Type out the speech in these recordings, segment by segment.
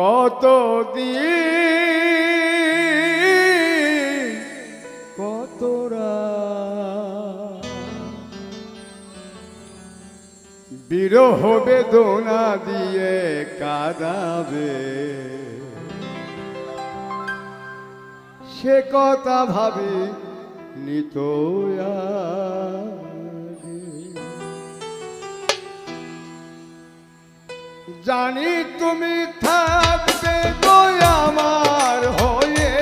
কত দিন কতরা বিরহ বেদনা দিয়ে কাঁদাবে। সে কথা ভাবি নিত জানি তুমি থাকবে আমার হয়ে।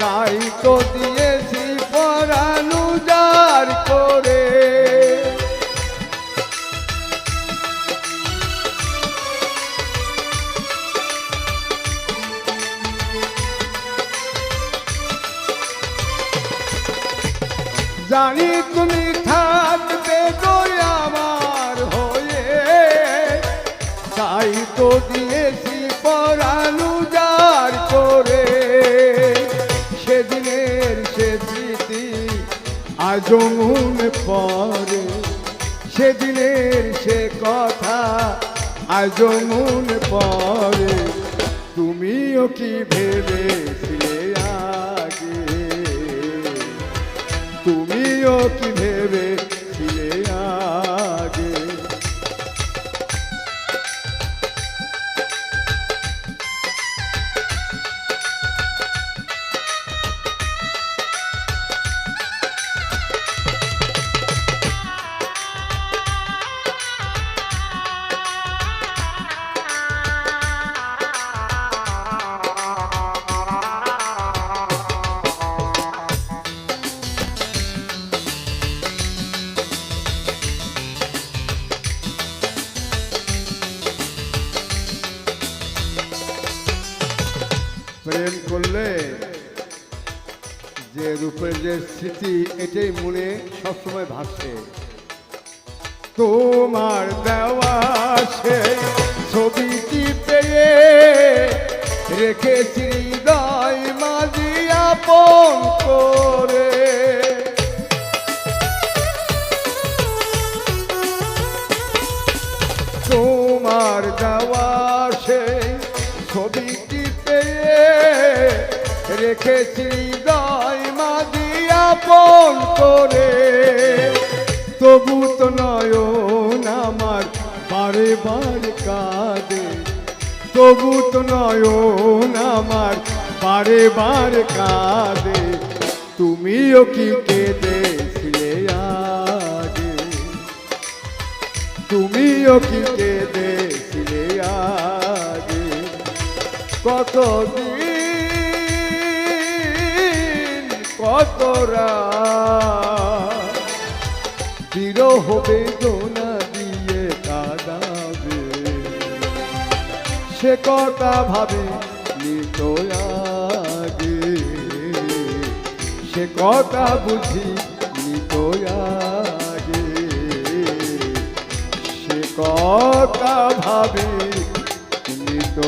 তাই তো দিয়েছি পরানুজার করে। জানি তুমি থাকবে আজ মনে পড়ে সেদিনের সে কথা। আজ মনে পড়ে তুমিও কি ভেবেছিলে? প্রেম করলে যে রূপের যে স্মৃতি, এটাই মনে সবসময় ভাসে। তোমার দেওয়া সেই ছবিটি পেয়ে রেখেছি হৃদয় মাঝি আপন করে? তোমার দেওয়া সেই ছবিটি রেখেছি হৃদয় মাঝি আপন করে। তবু তো নয়ন আমার বারে বারে কাঁদে। তবু তো নয়ন আমার বারে বারে কাঁদে। তুমিও কি কেঁদেছিলে আগে? তুমিও কি কেঁদেছিলে আগে? কত রাত বিরহ বেদনা দিয়ে কাঁদাবে। সে কথা ভাবে নিত আগে। সে কথা বুঝি নিত আগে। সে কথা ভাবে নিত